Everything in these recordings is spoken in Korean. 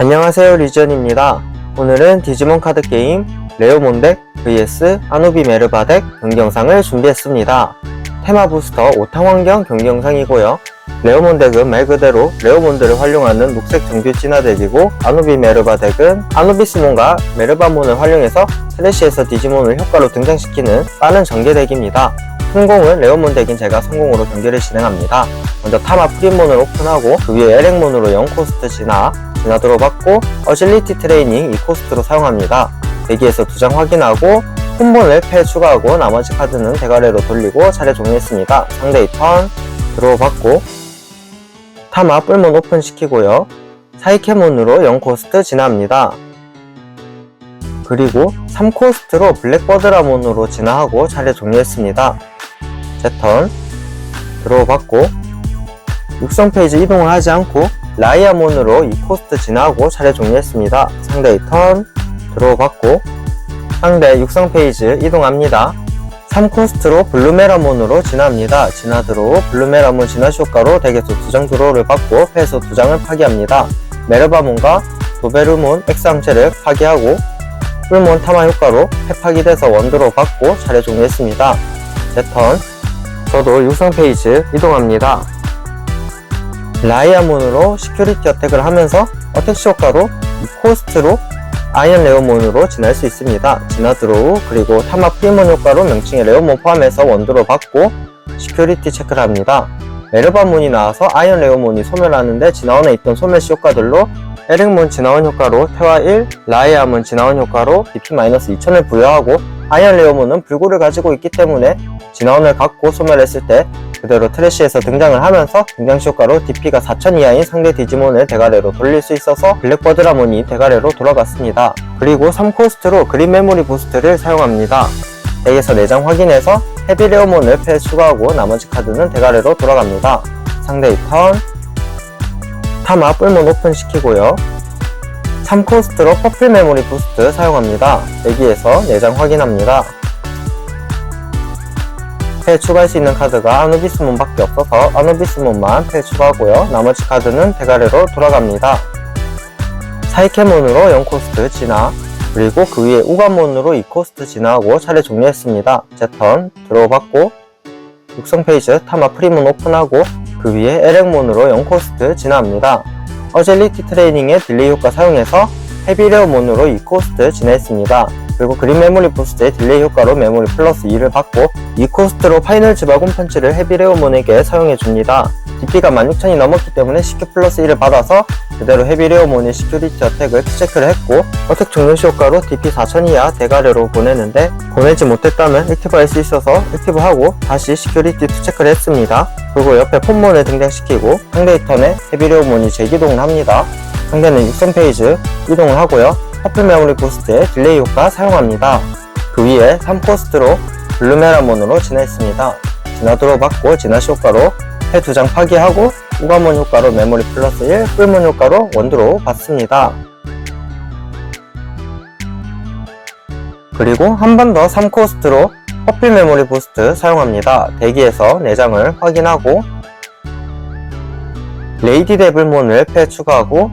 안녕하세요 리지언입니다. 오늘은 디지몬 카드 게임 레오몬덱 vs 아노비 메르바덱 경기 영상을 준비했습니다. 테마 부스터 5탕 환경 경기 영상이고요. 레오몬덱은 말 그대로 레오몬드를 활용하는 녹색 정규 진화덱이고 아노비 메르바덱은 아노비스몬과 메르바몬을 활용해서 트래시에서 디지몬을 효과로 등장시키는 빠른 전개덱입니다. 성공은 레오몬덱인 제가 성공으로 경기를 진행합니다. 먼저 타마 프리몬을 오픈하고 그 위에 에렉몬으로 0코스트 진화, 진화 들어받고 어질리티 트레이닝 2코스트로 사용합니다. 대기에서 두 장 확인하고 홈본을 패 추가하고 나머지 카드는 대가리로 돌리고 차례 종료했습니다. 상대의 턴 들어 받고 타마 뿔몬 오픈 시키고요. 사이케몬으로 0코스트 진화합니다. 그리고 3코스트로 블랙버드라몬으로 진화하고 차례 종료했습니다. 제 턴 들어 받고 육성 페이지 이동을 하지 않고 라이아몬으로 2코스트 진화하고 차례 종료했습니다. 상대의 턴 들어받고 상대 육성 페이지 이동합니다. 3코스트로 블루메라몬으로. 진화 드로우 블루메라몬 진화 효과로 덱에서 2장 드로우를 받고 패에서 2장을 파괴합니다. 메르바몬과 도베르몬 엑상체를 파괴하고 뿔몬 타마 효과로 패 파괴돼서 원드로 받고 차례 종료했습니다. 제턴 저도 육성 페이지 이동합니다. 라이아몬으로 시큐리티 어택을 하면서 어택시 효과로 코스트로 아이언 레오몬으로 진화할 수 있습니다. 진화 드로우 그리고 타마 프리몬 효과로 명칭에 레오몬 포함해서 원드로 받고 시큐리티 체크를 합니다. 메르바몬이 나와서 아이언 레오몬이 소멸하는데 진화원에 있던 소멸시 효과들로 에릭몬 진화원 효과로 태화 1, 라이아몬 진화원 효과로 DP-2000을 부여하고 아이언 레오몬은 불구를 가지고 있기 때문에 진화원을 갖고 소멸했을 때 그대로 트래쉬에서 등장을 하면서 등장시 효과로 DP가 4000 이하인 상대 디지몬을 대가래로 돌릴 수 있어서 블랙버드 라몬이 대가래로 돌아갔습니다. 그리고 3코스트로 그린 메모리 부스트를 사용합니다. 덱에서 4장 확인해서 헤비레오몬을 패 추가하고 나머지 카드는 대가래로 돌아갑니다. 상대의 턴 타마 뿔몬 오픈 시키고요. 3코스트로 퍼플 메모리 부스트 사용합니다. 대기에서 4장 확인합니다. 패 추가할 수 있는 카드가 아누비스몬밖에 없어서 아누비스몬만 패 추가하고요. 나머지 카드는 대가리로 돌아갑니다. 사이케몬으로 0코스트 진화 그리고 그 위에 우가몬으로 2코스트 진화하고 차례 종료했습니다. 제턴 들어받고 육성 페이지 타마 프리몬 오픈하고 그 위에 에렉몬으로 0코스트 진화합니다. 어젤리티 트레이닝의 딜레이 효과 사용해서 헤비레오몬으로 2코스트 진화했습니다. 그리고 그린 메모리 부스트의 딜레이 효과로 메모리 플러스 2를 받고 2코스트로 파이널 지바곤 펀치를 헤비레오몬에게 사용해줍니다. DP가 16,000이 넘었기 때문에 시큐 플러스 1을 받아서 그대로 헤비레오몬이 시큐리티 어택을 투체크를 했고 어택 종료시 효과로 DP 4000 이하 대가래로 보내는데 보내지 못했다면 액티브 할 수 있어서 액티브하고 다시 시큐리티 투체크를 했습니다. 그리고 옆에 폰몬을 등장시키고 상대의 턴에 헤비레오몬이 재기동을 합니다. 상대는 육성 페이지 이동을 하고요. 퍼플 메모리 부스트의 딜레이 효과 사용합니다. 그 위에 3코스트로 블루메라몬으로 진화했습니다. 진화도로 받고 진화시 효과로 해 두 장 파괴하고 우가몬 효과로 메모리 플러스 1, 뿔몬 효과로 원드로 받습니다. 그리고 한 번 더 3코스트로 퍼플 메모리 부스트 사용합니다. 대기에서 4장을 확인하고 레이디 데블몬을 패 추가하고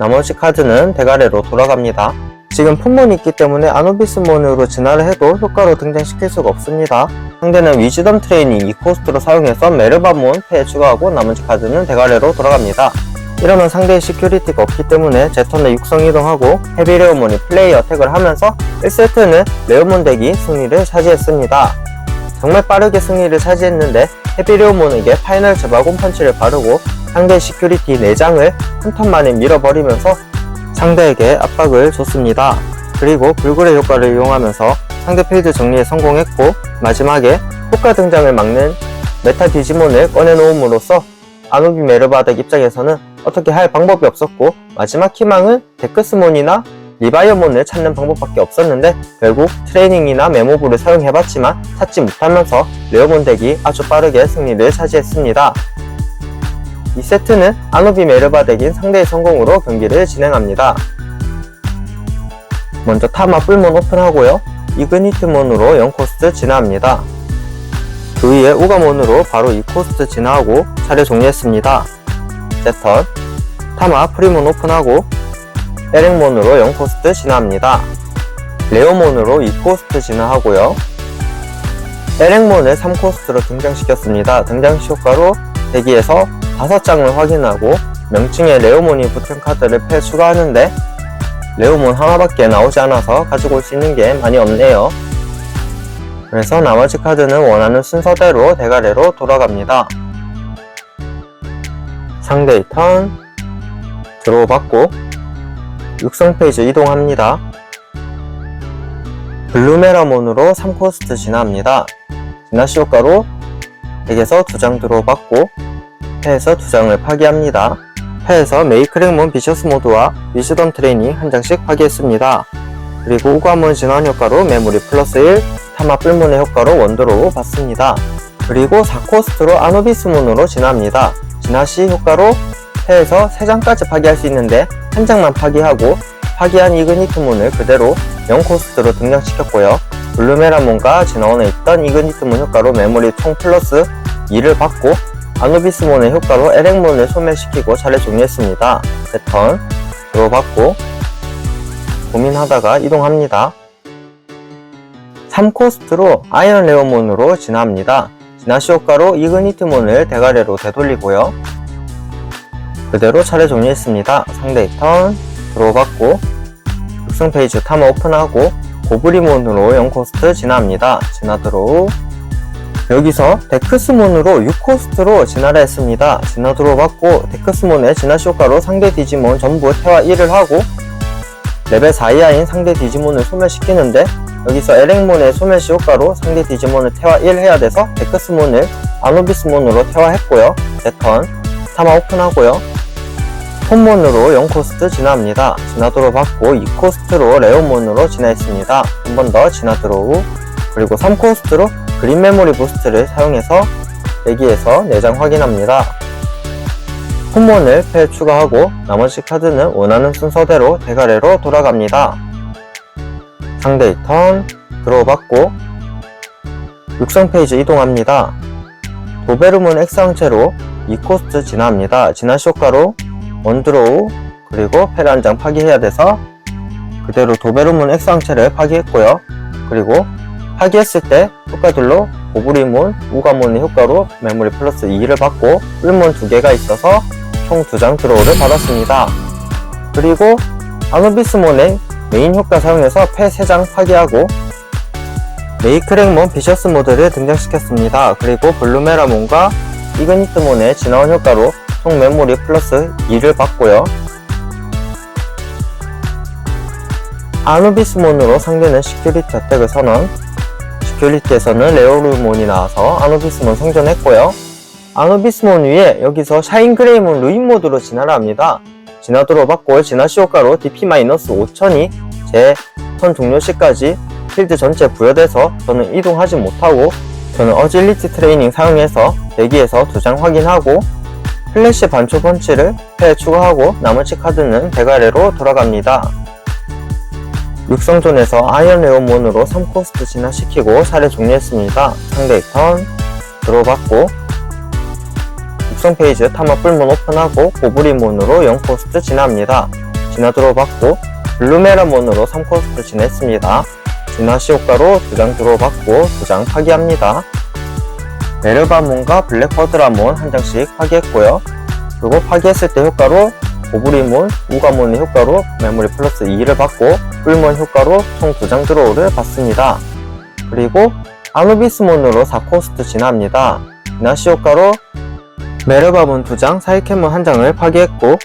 나머지 카드는 대가래로 돌아갑니다. 지금 폰몬이 있기 때문에 아노비스몬으로 진화를 해도 효과로 등장시킬 수가 없습니다. 상대는 위즈덤 트레이닝 2코스트로 사용해서 메르바몬 패에 추가하고 나머지 카드는 대가래로 돌아갑니다. 이러면 상대의 시큐리티가 없기 때문에 제 턴에 육성 이동하고 헤비 레오몬이 플레이 어택을 하면서 1세트는 레오몬 덱이 승리를 차지했습니다. 정말 빠르게 승리를 차지했는데 헤비 레오몬에게 파이널 제바곤 펀치를 바르고 상대 시큐리티 4장을 한 턴 만에 밀어버리면서 상대에게 압박을 줬습니다. 그리고 불굴의 효과를 이용하면서 상대 필드 정리에 성공했고 마지막에 효과 등장을 막는 메타 디지몬을 꺼내놓음으로써 아노비 메르바덱 입장에서는 어떻게 할 방법이 없었고 마지막 희망은 데크스몬이나 리바이어몬을 찾는 방법밖에 없었는데 결국 트레이닝이나 메모브를 사용해봤지만 찾지 못하면서 레오몬 덱이 아주 빠르게 승리를 차지했습니다. 이 세트는 아노비 메르바 덱인 상대의 성공으로 경기를 진행합니다. 먼저 타마 뿔몬 오픈하고요. 이그니트몬으로 0코스트 진화합니다. 그 위에 우가몬으로 바로 2코스트 진화하고 차례 종료했습니다. 세턴 타마 프리몬 오픈하고 에렉몬으로 0코스트 진화합니다. 레오몬으로 2코스트 진화하고요. 에렉몬을 3코스트로 등장시켰습니다. 등장시 효과로 대기에서 5장을 확인하고 명칭에 레오몬이 붙은 카드를 패 추가하는데 레오몬 하나밖에 나오지 않아서 가지고 올 수 있는 게 많이 없네요. 그래서 나머지 카드는 원하는 순서대로 대가리로 돌아갑니다. 상대의 턴 드로우 받고 육성 페이지 이동합니다. 블루메라몬으로 3코스트 진화합니다. 진화 시 효과로 덱에서 2장 드로우 받고 패에서 2장을 파기합니다. 패에서 메이크랭몬 비셔스 모드와 위즈덤 트레이닝 한 장씩 파기했습니다. 그리고 우과문 진화한 효과로 메모리 플러스 1, 타마 뿔문의 효과로 원드로우 받습니다. 그리고 4코스트로 아노비스 문으로 진화합니다. 진화 시 효과로 패에서 3장까지 파기할 수 있는데 한 장만 파기하고 파기한 이그니트문을 그대로 0코스트로 등장시켰고요. 블루메라몬과 진화원에 있던 이그니트문 효과로 메모리 총 플러스 2를 받고 아누비스몬의 효과로 에렉몬을 소멸시키고 차례 종료했습니다. 패턴 들어받고 고민하다가 이동합니다. 3코스트로 아이언 레오몬으로 진화합니다. 진화 시 효과로 이그니트몬을 대가리로 되돌리고요. 그대로 차례 종료했습니다. 상대의 턴 들어받고 육성 페이지 탐 오픈하고 고브리몬으로 0코스트 진화합니다. 진화 드로우 여기서 데크스몬으로 6코스트로 진화를 했습니다. 진화 드로우 받고 데크스몬의 진화시 효과로 상대 디지몬 전부 태화 1을 하고 레벨 4 이하인 상대 디지몬을 소멸시키는데 여기서 에렉몬의 소멸시 효과로 상대 디지몬을 태화 1 해야 돼서 데크스몬을 아노비스몬으로 태화했고요. 세턴 타마 오픈하고요. 홈몬으로 0코스트 진화합니다. 진화도로 받고 2코스트로 레오몬으로 진화했습니다. 한 번 더 진화 드로 우 그리고 3코스트로 그린 메모리 부스트를 사용해서 대기에서 내장 확인합니다. 홈몬을 패 추가하고 나머지 카드는 원하는 순서대로 대가래로 돌아갑니다. 상대의 턴 드로우 받고 육성 페이지 이동합니다. 도베르문 X항체로 2코스트 진화합니다. 진화시 효과로 원드로우 그리고 패를 한장 파기해야 돼서 그대로 도베르문 X항체를 파기했고요. 그리고 파기했을 때 효과들로 고브리몬, 우가몬의 효과로 메모리 플러스 2를 받고 뿔몬 2개가 있어서 총 2장 드로우를 받았습니다. 그리고 아누비스몬의 메인 효과 사용해서 패 3장 파기하고 메이크랭몬 비셔스 모드를 등장시켰습니다. 그리고 블루메라몬과 이그니트몬의 진화원 효과로 총 메모리 플러스 2를 받고요. 아누비스몬으로 상대는 시큐리티 어택을 선언 시큐리티에서는 레오르몬이 나와서 아누비스몬 생존했고요. 아누비스몬 위에 여기서 샤인그레이몬 루인 모드로 진화를 합니다. 진화도로 받고 진화시 효과로 DP-5000이 제 턴 종료 시까지 필드 전체 부여돼서 저는 이동하지 못하고 저는 어질리티 트레이닝 사용해서 대기에서 두 장 확인하고 플래시 반초 펀치를 패에 추가하고 나머지 카드는 대가래로 돌아갑니다. 육성존에서 아이언 레오몬으로 3코스트 진화시키고 사례 종료했습니다. 상대의 턴 들어받고 육성 페이지 타마 뿔몬 오픈하고 고브리몬으로 0코스트 진화합니다. 진화 들어받고 블루메라몬으로 3코스트 진화했습니다. 진화 시 효과로 2장 들어받고 2장 파기합니다. 메르바몬과 블랙버드라몬 한 장씩 파기했고요. 그리고 파기했을 때 효과로 고브리몬, 우가몬의 효과로 메모리 플러스 2를 받고 뿔몬 효과로 총 2장 드로우를 받습니다. 그리고 아누비스몬으로 4코스트 진화합니다. 진화시 효과로 메르바몬 2장, 사이켄몬 1장을 파기했고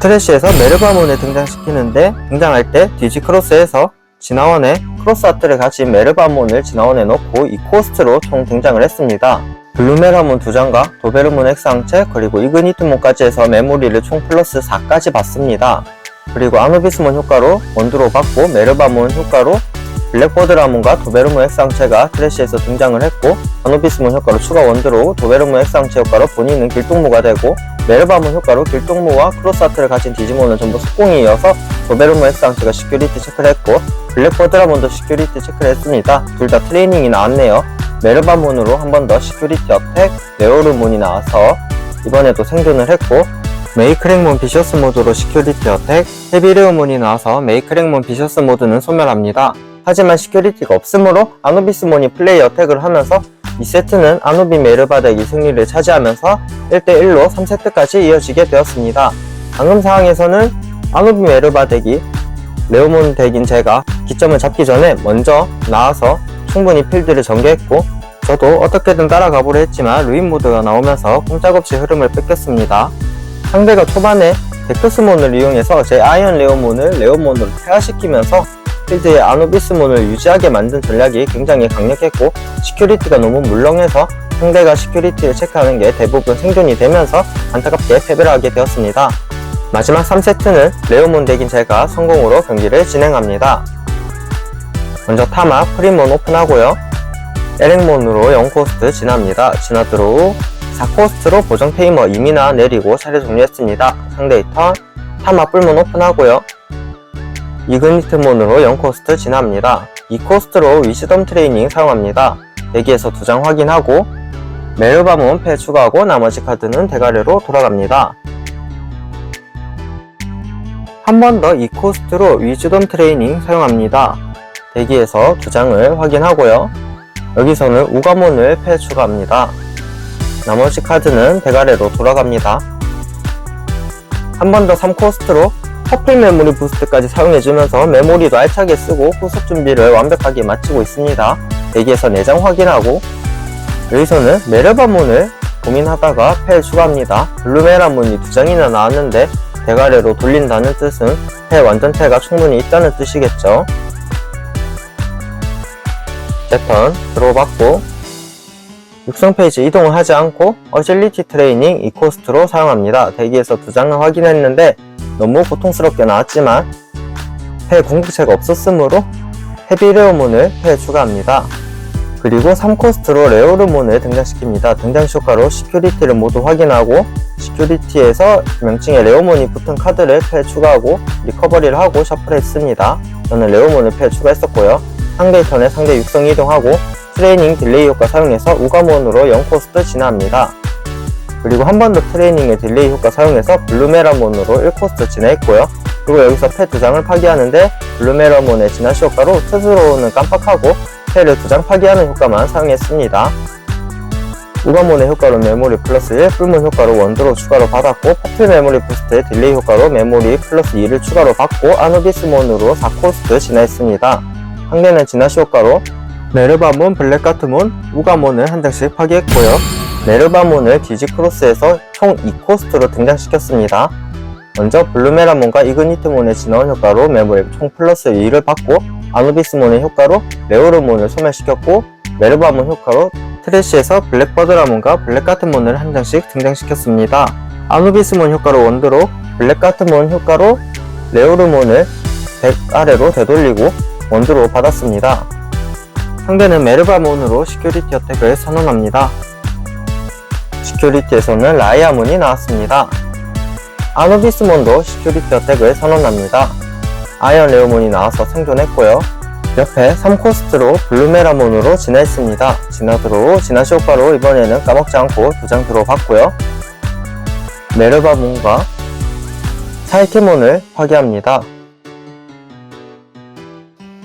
트래쉬에서 메르바몬을 등장시키는데 등장할 때 디지크로스에서 진화원에 크로스 아트를 가진 메르바몬을 진화원에 넣고 이 코스트로 총 등장을 했습니다. 블루메라몬 2장과 도베르몬 X항체 그리고 이그니트몬까지 해서 메모리를 총 플러스 4까지 받습니다. 그리고 아누비스몬 효과로 원드로 받고 메르바몬 효과로 블랙버드라몬과 도베르몬 X항체가 트래쉬에서 등장을 했고 아누비스몬 효과로 추가 원드로 도베르몬 X항체 효과로 본인은 길동무가 되고 메르바몬 효과로 길동무와 크로스아트를 가진 디지몬은 전부 속공이 이어서 도베르몬 X항체가 시큐리티 체크를 했고 블랙버드라몬도 시큐리티 체크를 했습니다. 둘 다 트레이닝이 나왔네요. 메르바몬으로 한 번 더 시큐리티 어택, 네오르몬이 나와서 이번에도 생존을 했고 메이크랭몬 비셔스 모드로 시큐리티 어택, 헤비레오몬이 나와서 메이크랭몬 비셔스 모드는 소멸합니다. 하지만 시큐리티가 없으므로 아누비스몬이 플레이 어택을 하면서 이 세트는 아누비 메르바덱이 승리를 차지하면서 1대1로 3세트까지 이어지게 되었습니다. 방금 상황에서는 아누비 메르바덱이 레오몬 덱인 제가 기점을 잡기 전에 먼저 나와서 충분히 필드를 전개했고 저도 어떻게든 따라가 보려 했지만 루인 모드가 나오면서 꼼짝없이 흐름을 뺏겼습니다. 상대가 초반에 데크스몬을 이용해서 제 아이언 레오몬을 레오몬으로 퇴화시키면서 필드의 아누비스몬을 유지하게 만든 전략이 굉장히 강력했고 시큐리티가 너무 물렁해서 상대가 시큐리티를 체크하는 게 대부분 생존이 되면서 안타깝게 패배를 하게 되었습니다. 마지막 3세트는 레오몬 덱인 제가 성공으로 경기를 진행합니다. 먼저 타마 프리몬 오픈하고요. 에렉몬으로 0코스트 진화합니다. 진화 드로우 4코스트로 보정 테이머 이미나 내리고 차례 종료했습니다. 상대의 턴 타마 뿔몬 오픈하고요. 이그니트몬으로 0코스트 진화합니다. 2코스트로 위시덤 트레이닝 사용합니다. 대기에서 두장 확인하고 메르바몬 패 추가하고 나머지 카드는 대가리로 돌아갑니다. 한 번 더 2코스트로 위즈덤 트레이닝 사용합니다. 대기에서 두 장을 확인하고요. 여기서는 우가몬을 패 추가합니다. 나머지 카드는 대가리로 돌아갑니다. 한 번 더 3코스트로 퍼플 메모리 부스트까지 사용해주면서 메모리도 알차게 쓰고 후속 준비를 완벽하게 마치고 있습니다. 대기에서 4장 확인하고 여기서는 메르바몬을 고민하다가 패 추가합니다. 블루메라몬이 두 장이나 나왔는데 대가리로 돌린다는 뜻은 패 완전패가 충분히 있다는 뜻이겠죠. 제턴 들어받고 육성 페이지 이동을 하지 않고 어질리티 트레이닝 2코스트로 사용합니다. 대기에서 두 장을 확인했는데 너무 고통스럽게 나왔지만 패 궁극체가 없었으므로 헤비레오몬을 패에 추가합니다. 그리고 3코스트로 레오르몬을 등장시킵니다. 등장 효과로 시큐리티를 모두 확인하고 시큐리티에서 명칭에 레오몬이 붙은 카드를 패에 추가하고 리커버리를 하고 셔플했습니다. 저는 레오몬을 패에 추가했었고요. 상대 턴에 상대 육성 이동하고 트레이닝 딜레이 효과 사용해서 우가몬으로 0코스트 진화합니다. 그리고 한 번 더 트레이닝의 딜레이 효과 사용해서 블루메라몬으로 1코스트 진화했고요. 그리고 여기서 패 두 장을 파괴하는데 블루메라몬의 진화 시 효과로 스스로는 깜빡하고 패를 두 장 파괴하는 효과만 사용했습니다. 우가몬의 효과로 메모리 플러스 1, 뿔몬 효과로 원드로 추가로 받았고 퍼플 메모리 부스트의 딜레이 효과로 메모리 플러스 2를 추가로 받고 아누비스몬으로 4코스트 진화했습니다. 상대는 진화시 효과로 메르바몬, 블랙가트몬, 우가몬을 한 장씩 파괴했고요. 메르바몬을 디지크로스에서 총 2코스트로 등장시켰습니다. 먼저 블루메라몬과 이그니트몬의 진화원 효과로 메모리 총 플러스 2를 받고 아누비스몬의 효과로 레오르몬을 소멸시켰고 메르바몬 효과로 트래쉬에서 블랙버드라몬과 블랙가트몬을 한 장씩 등장시켰습니다. 아누비스몬 효과로 원드로 블랙가트몬 효과로 레오르몬을 100 아래로 되돌리고 원드로 받았습니다. 상대는 메르바몬으로 시큐리티 어택을 선언합니다. 시큐리티에서는 라이아몬이 나왔습니다. 아누비스몬도 시큐리티 어택을 선언합니다. 아이언 레오몬이 나와서 생존했고요. 옆에 3코스트로 블루메라몬으로 진화했습니다. 진화드로 진화시 효과로 이번에는 까먹지 않고 두장 들어봤고요. 메르바몬과 사이키몬을 파괴합니다.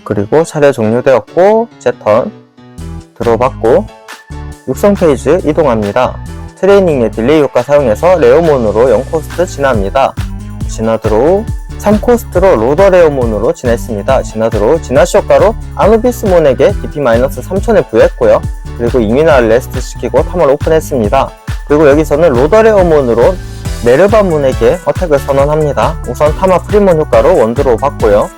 그리고 차례 종료되었고 제턴 들어봤고 육성 페이지 이동합니다. 트레이닝의 딜레이 효과 사용해서 레오몬으로 0코스트 진화합니다. 진화 드로우 3코스트로 로더 레오몬으로 진화했습니다. 진화 드로우 진화시 효과로 아누비스몬에게 DP-3000을 부여했고요. 그리고 이미나를 레스트 시키고 탐을 오픈했습니다. 그리고 여기서는 로더 레오몬으로 메르바몬에게 어택을 선언합니다. 우선 타마 프리몬 효과로 원드로 받고요.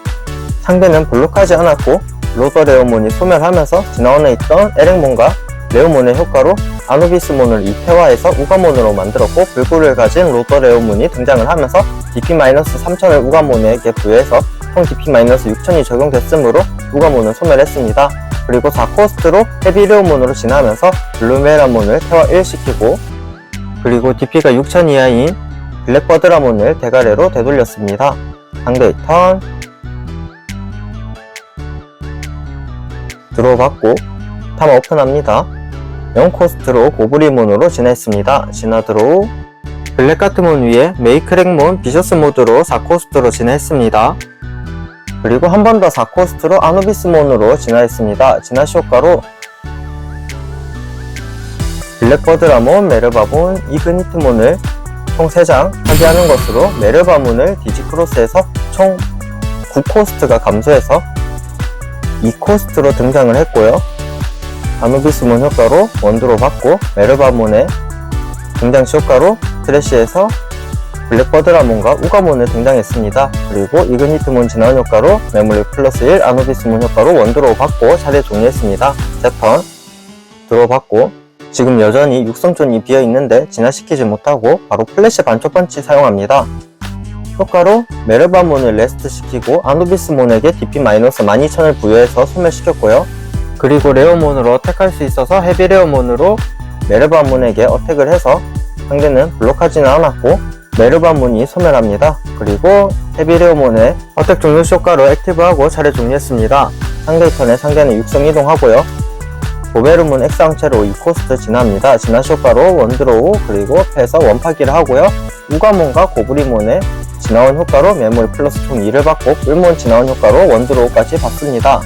상대는 블록하지 않았고 로더 레오몬이 소멸하면서 지나원에 있던 에렉몬과 레오몬의 효과로 아누비스몬을 2패화해서 우가몬으로 만들었고 불구를 가진 로더 레오몬이 등장을 하면서 DP-3000을 우가몬에게 부여해서 총 DP-6000이 적용됐으므로 우가몬은 소멸했습니다. 그리고 4코스트로 헤비 레오몬으로 진화하면서 블루메라몬을 태화 1 시키고 그리고 DP가 6000 이하인 블랙버드라몬을 대가래로 되돌렸습니다. 상대의 턴 들어봤고 탐 오픈합니다. 0코스트로 고브리몬으로 진화했습니다. 진화 드로우 블랙카트몬 위에 메이크렉몬 비셔스 모드로 4코스트로 진화했습니다. 그리고 한 번 더 4코스트로 아누비스몬으로 진화했습니다. 진화시 효과로 블랙버드라몬, 메르바몬, 이그니트몬을 총 3장 파괴하는 것으로 메르바몬을 디지크로스에서 총 9코스트가 감소해서 2코스트로 등장을 했고요. 아누비스몬 효과로 원드로 받고 메르바몬의 등장시 효과로 트래쉬에서 블랙버드라몬과 우가몬을 등장했습니다. 그리고 이그니트몬 진화원 효과로 메모리 플러스 1, 아누비스 몬 효과로 원드로 받고 차례 종료했습니다. 세턴 들어받고 지금 여전히 육성존이 비어있는데 진화시키지 못하고 바로 플래시 반초펀치 사용합니다. 효과로 메르바몬을 레스트 시키고 아누비스몬에게 DP-12000을 부여해서 소멸시켰고요. 그리고 레오몬으로 어택할 수 있어서 헤비 레오몬으로 메르바몬에게 어택을 해서 상대는 블록하지는 않았고 메르바몬이 소멸합니다. 그리고 헤비 레오몬의 어택 종료 효과로 액티브하고 차례 종료했습니다. 상대 턴에 상대는 육성 이동하고요. 보베르몬 X항체로 2코스트 진화합니다. 진화 효과로 원드로우 그리고 패서 원파기를 하고요. 우가몬과 고브리몬의 진화원 효과로 메모리 플러스 총 2를 받고 뿔몬 진화원 효과로 원드로우까지 받습니다.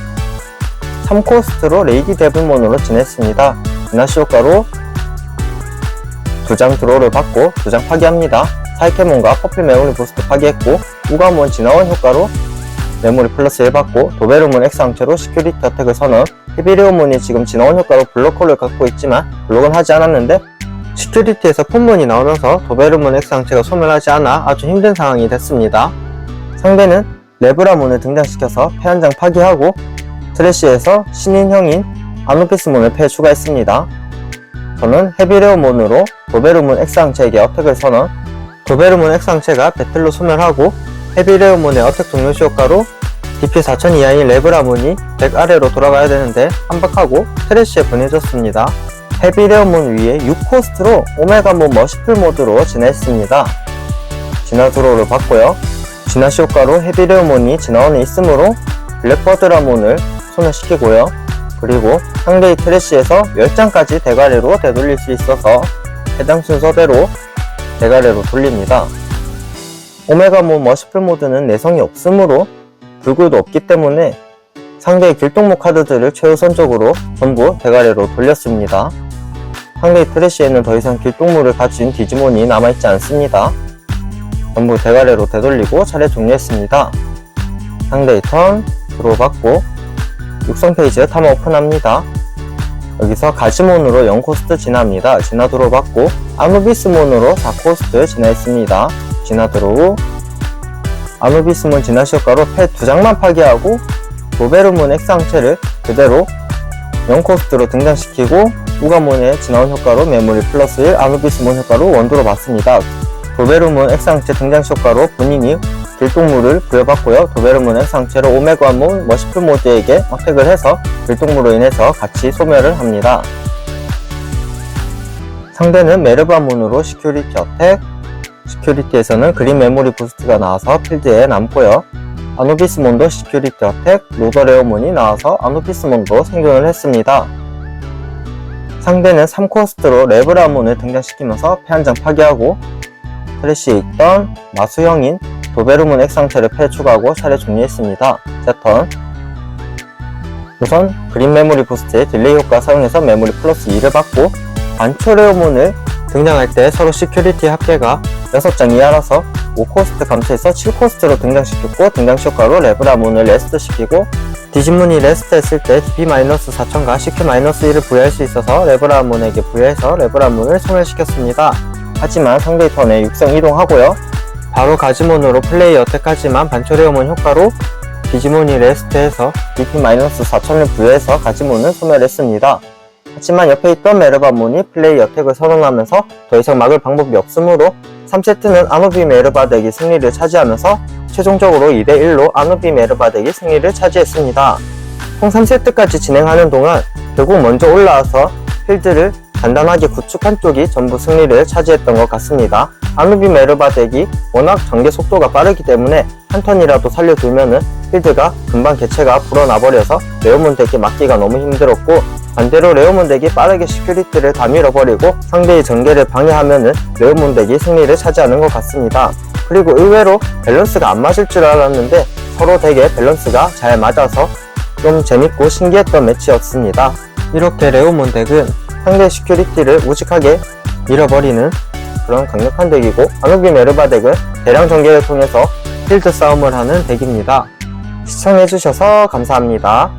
3코스트로 레이디 데블몬으로 진했습니다. 진화시 효과로 두장 드로우를 받고 두장 파괴합니다. 사이케몬과 퍼플 메모리 부스트 파괴했고 우가몬 진화원 효과로 메모리 플러스 1 받고 도베르몬 X항체로 시큐리티 어택을 선언 헤비레오몬이 지금 진화원 효과로 블록홀을 갖고 있지만 블록은 하지 않았는데 시큐리티에서 폰문이 나오면서 도베르몬 X항체가 소멸하지 않아 아주 힘든 상황이 됐습니다. 상대는 레브라몬을 등장시켜서 패한장 파괴하고 트래쉬에서 신인형인 아누피스몬을 패 추가했습니다. 저는 헤비레오몬으로 도베르몬 X항체에게 어택을 선언 도베르몬 X항체가 배틀로 소멸하고 헤비레오몬의 어택 종료 시 효과로 DP 4000 이하인 레브라몬이 100 아래로 돌아가야 되는데 한박하고 트래쉬에 보내졌습니다. 헤비레오몬 위에 6코스트로 오메가몬 머시플 모드로 진화했습니다. 진화 드로우를 받고요. 진화 시 효과로 헤비레오몬이 진화원에 있으므로 블랙버드라몬을 소멸시키고요. 그리고 상대의 트래쉬에서 10장까지 대가리로 되돌릴 수 있어서 해당 순서대로 대가리로 돌립니다. 오메가몬 머시플 모드는 내성이 없으므로 불굴도 없기 때문에 상대의 길동무 카드들을 최우선적으로 전부 대가리로 돌렸습니다. 상대의 트래쉬에는 더 이상 길동무를 가진 디지몬이 남아있지 않습니다. 전부 대가리로 되돌리고 차례 종료했습니다. 상대의 턴 들어받고 육성 페이지 탐험 오픈합니다. 여기서 가지몬으로 0코스트 진화합니다. 진화 들어받고 아누비스몬으로 4코스트 진화했습니다. 진화 들어오 아누비스몬 진화 시 효과로 패두 장만 파괴하고 도베르몬 X항체를 그대로 0코스트로 등장시키고 우가몬의 진화원 효과로 메모리 플러스 1 아누비스몬 효과로 원도로 받습니다. 도베르몬 X항체 등장시 효과로 본인이 길동물을 부여받고요. 도베르몬 X항체로 오메가몬 머시플 모드에게 어택을 해서 길동물로 인해서 같이 소멸을 합니다. 상대는 메르바몬으로 시큐리티 어택, 시큐리티에서는 그린 메모리 부스트가 나와서 필드에 남고요. 아누비스몬도 시큐리티 어택, 로더레오몬이 나와서 아누비스몬도 생존을 했습니다. 상대는 3코스트로 레브라몬을 등장시키면서 패 한 장 파괴하고 트래쉬에 있던 마수형인 도베르몬 X상체를 패 추가하고 차례 종료했습니다. 세턴 우선 그린 메모리 부스트의 딜레이 효과 사용해서 메모리 플러스 2를 받고 반초레오몬을 등장할 때 서로 시큐리티 합계가 6장 이하라서 5코스트 감소해서 7코스트로 등장시켰고 등장시 효과로 레브라몬을 레스트 시키고 디지몬이 레스트 했을 때 DP-4000과 CQ-1을 부여할 수 있어서 레브라몬에게 부여해서 레브라몬을 소멸시켰습니다. 하지만 상대의 턴에 육성 이동하고요. 바로 가지몬으로 플레이 어택하지만 반초레오몬 효과로 디지몬이 레스트해서 DP-4000을 부여해서 가지몬을 소멸했습니다. 하지만 옆에 있던 메르바몬이 플레이 어택을 선언하면서 더 이상 막을 방법이 없으므로 3세트는 아누비 메르바 덱이 승리를 차지하면서 최종적으로 2대1로 아누비 메르바 덱이 승리를 차지했습니다. 총 3세트까지 진행하는 동안 결국 먼저 올라와서 필드를 간단하게 구축한 쪽이 전부 승리를 차지했던 것 같습니다. 아누비 메르바 덱이 워낙 전개 속도가 빠르기 때문에 한 턴이라도 살려두면은 필드가 금방 개체가 불어나버려서 레오몬 덱에 맞기가 너무 힘들었고 반대로 레오몬 덱이 빠르게 시큐리티를 다 밀어버리고 상대의 전개를 방해하면은 레오몬 덱이 승리를 차지하는 것 같습니다. 그리고 의외로 밸런스가 안 맞을 줄 알았는데 서로 덱의 밸런스가 잘 맞아서 좀 재밌고 신기했던 매치였습니다. 이렇게 레오몬 덱은 상대 시큐리티를 우직하게 밀어버리는 그런 강력한 덱이고 아누비 메르바 덱은 대량 전개를 통해서 필드 싸움을 하는 덱입니다. 시청해주셔서 감사합니다.